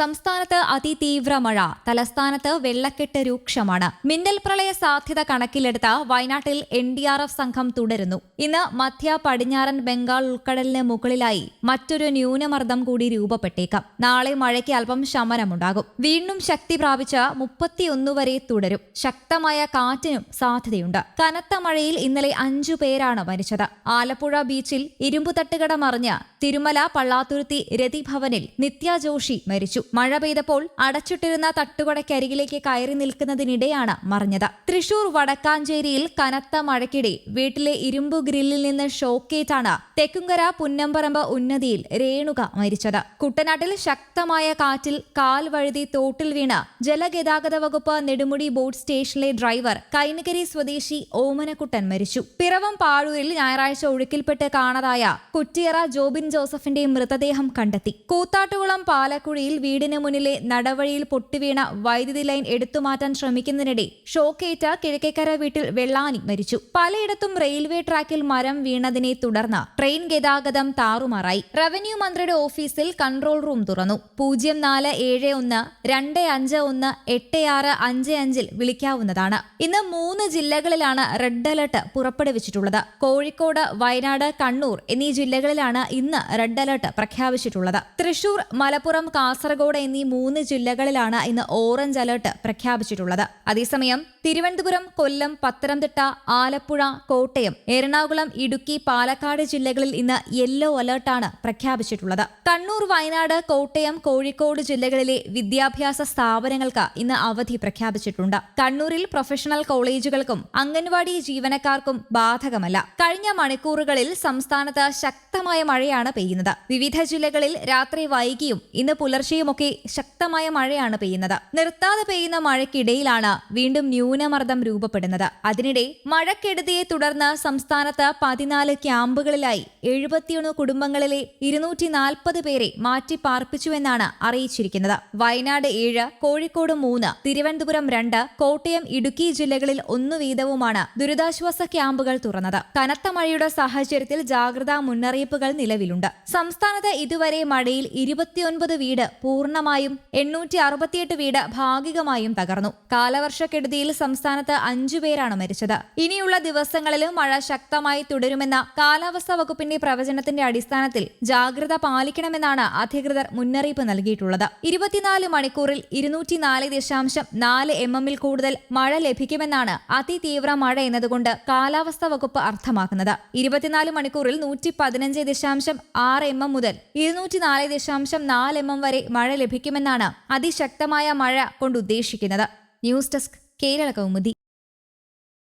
സംസ്ഥാനത്ത് അതിതീവ്ര മഴ. തലസ്ഥാനത്ത് വെള്ളക്കെട്ട് രൂക്ഷമാണ്. മിന്നൽ പ്രളയ സാധ്യത കണക്കിലെടുത്ത് വയനാട്ടിൽ എൻ ഡി ആർ എഫ് സംഘം തുടരുന്നു. ഇന്ന് മധ്യ പടിഞ്ഞാറൻ ബംഗാൾ ഉൾക്കടലിന് മുകളിലായി മറ്റൊരു ന്യൂനമർദ്ദം കൂടി രൂപപ്പെട്ടേക്കാം. നാളെ മഴയ്ക്ക് അല്പം ശമനമുണ്ടാകും. വീണ്ടും ശക്തി പ്രാപിച്ച് മുപ്പത്തിയൊന്ന് വരെ തുടരും. ശക്തമായ കാറ്റിനും സാധ്യതയുണ്ട്. കനത്ത മഴയിൽ ഇന്നലെ അഞ്ചു പേരാണ് മരിച്ചത്. ആലപ്പുഴ ബീച്ചിൽ ഇരുമ്പുതട്ടുകട മറിഞ്ഞ് തിരുമല പള്ളാത്തുരുത്തി രതിഭവനിൽ നിത്യ ജോഷി മരിച്ചു. മഴ പെയ്തപ്പോൾ അടച്ചിട്ടിരുന്ന തട്ടുകടയ്ക്കരികിലേക്ക് കയറി നിൽക്കുന്നതിനിടെയാണ് മറിഞ്ഞത്. തൃശൂർ വടക്കാഞ്ചേരിയിൽ കനത്ത മഴയ്ക്കിടെ വീട്ടിലെ ഇരുമ്പു ഗ്രില്ലിൽ നിന്ന് ഷോക്കേറ്റാണ് തെക്കുംകര പുന്നമ്പറമ്പ് ഉന്നതിയിൽ രേണുക മരിച്ചത്. കുട്ടനാട്ടിൽ ശക്തമായ കാറ്റിൽ കാൽ വഴുതി തോട്ടിൽ വീണ് ജലഗതാഗത വകുപ്പ് നെടുമുടി ബോട്ട് സ്റ്റേഷനിലെ ഡ്രൈവർ കൈനകരി സ്വദേശി ഓമനക്കുട്ടൻ മരിച്ചു. പിറവം പാഴൂരിൽ ഞായറാഴ്ച ഒഴുക്കിൽപ്പെട്ട് കാണാതായ കുറ്റിയറ ജോബിൻ ജോസഫിന്റെ മൃതദേഹം കണ്ടെത്തി. കൂത്താട്ടുകുളം പാലക്കുഴിയിൽ വീടിന് മുന്നിലെ നടവഴിയിൽ പൊട്ടിവീണ വൈദ്യുതി ലൈൻ എടുത്തുമാറ്റാൻ ശ്രമിക്കുന്നതിനിടെ ഷോക്കേറ്റ കിഴക്കേക്കര വീട്ടിൽ വെള്ളാനി മരിച്ചു. പലയിടത്തും റെയിൽവേ ട്രാക്കിൽ മരം വീണതിനെ തുടർന്ന് ട്രെയിൻ ഗതാഗതം താറുമാറായി. റവന്യൂ മന്ത്രിയുടെ ഓഫീസിൽ കൺട്രോൾ റൂം തുറന്നു. പൂജ്യം നാല് ഏഴ് ഒന്ന് രണ്ട് അഞ്ച് ഒന്ന് എട്ട് ആറ് അഞ്ച് അഞ്ചിൽ വിളിക്കാവുന്നതാണ്. ഇന്ന് മൂന്ന് ജില്ലകളിലാണ് റെഡ് അലർട്ട് പുറപ്പെടുവിച്ചിട്ടുള്ളത്. കോഴിക്കോട് വയനാട് കണ്ണൂർ എന്നീ ജില്ലകളിലാണ് ഇന്ന് റെഡ് അലർട്ട് പ്രഖ്യാപിച്ചിട്ടുള്ളത്. തൃശൂർ മലപ്പുറം കാസർഗോഡ് എന്നീ മൂന്ന് ജില്ലകളിലാണ് ഇന്ന് ഓറഞ്ച് അലർട്ട് പ്രഖ്യാപിച്ചിട്ടുള്ളത്. അതേസമയം തിരുവനന്തപുരം കൊല്ലം പത്തനംതിട്ട ആലപ്പുഴ കോട്ടയം എറണാകുളം ഇടുക്കി പാലക്കാട് ജില്ലകളിൽ ഇന്ന് യെല്ലോ അലർട്ടാണ് പ്രഖ്യാപിച്ചിട്ടുള്ളത്. കണ്ണൂർ വയനാട് കോട്ടയം കോഴിക്കോട് ജില്ലകളിലെ വിദ്യാഭ്യാസ സ്ഥാപനങ്ങൾക്ക് ഇന്ന് അവധി പ്രഖ്യാപിച്ചിട്ടുണ്ട്. കണ്ണൂരിൽ പ്രൊഫഷണൽ കോളേജുകൾക്കും അംഗൻവാടി ജീവനക്കാർക്കും ബാധകമല്ല. കഴിഞ്ഞ മണിക്കൂറുകളിൽ സംസ്ഥാനത്ത് ശക്തമായ മഴയാണ് പെയ്യുന്നത്. വിവിധ ജില്ലകളിൽ രാത്രി വൈകിയും ഇന്ന് പുലർച്ചെയുമൊക്കെ ശക്തമായ മഴയാണ് പെയ്യുന്നത്. നിർത്താതെ പെയ്യുന്ന മഴയ്ക്കിടയിലാണ് വീണ്ടും ന്യൂനമർദ്ദം രൂപപ്പെടുന്നത്. അതിനിടെ മഴക്കെടുതിയെ തുടർന്ന് സംസ്ഥാനത്ത് പതിനാല് ക്യാമ്പുകളിലായി എഴുപത്തിയൊന്ന് കുടുംബങ്ങളിലെ ഇരുന്നൂറ്റി നാൽപ്പത് പേരെ മാറ്റി പാർപ്പിച്ചുവെന്നാണ് അറിയിച്ചിരിക്കുന്നത്. വയനാട് ഏഴ് കോഴിക്കോട് മൂന്ന് തിരുവനന്തപുരം രണ്ട് കോട്ടയം ഇടുക്കി ജില്ലകളിൽ ഒന്നു വീതവുമാണ് ദുരിതാശ്വാസ ക്യാമ്പുകൾ തുറന്നത്. കനത്ത മഴയുടെ സാഹചര്യത്തിൽ ജാഗ്രതാ മുന്നറിയിപ്പുകൾ നിലവിലുണ്ട്. സംസ്ഥാനത്ത് ഇതുവരെ മഴയിൽ ഇരുപത്തിയൊൻപത് വീട് പൂർണമായും എണ്ണൂറ്റി അറുപത്തിയെട്ട് വീട് ഭാഗികമായും തകർന്നു. കാലവർഷക്കെടുതിയിൽ സംസ്ഥാനത്ത് അഞ്ചു പേരാണ് മരിച്ചത്. ഇനിയുള്ള ദിവസങ്ങളിലും മഴ ശക്തമായി തുടരുമെന്ന കാലാവസ്ഥാ വകുപ്പിന്റെ പ്രവചനത്തിന്റെ അടിസ്ഥാനത്തിൽ ജാഗ്രത പാലിക്കണമെന്നാണ് അധികൃതർ മുന്നറിയിപ്പ് നൽകിയിട്ടുള്ളത്. ഇരുപത്തിനാല് മണിക്കൂറിൽ ഇരുന്നൂറ്റിനാല് ദശാംശം നാല് എം എമ്മിൽ കൂടുതൽ മഴ ലഭിക്കുമെന്നാണ് അതിതീവ്ര മഴ എന്നതുകൊണ്ട് കാലാവസ്ഥാ വകുപ്പ് അർത്ഥമാക്കുന്നത്. ഇരുപത്തിനാല് മണിക്കൂറിൽ നൂറ്റി പതിനഞ്ച് ദശാംശം ആറ് എം എം മുതൽ ഇരുന്നൂറ്റിനാല് ദശാംശം നാല് എം എം വരെ മഴ ലഭിക്കുമെന്നാണ് അതിശക്തമായ മഴ കൊണ്ട് ഉദ്ദേശിക്കുന്നത്. News desk Kerala Kaumudi.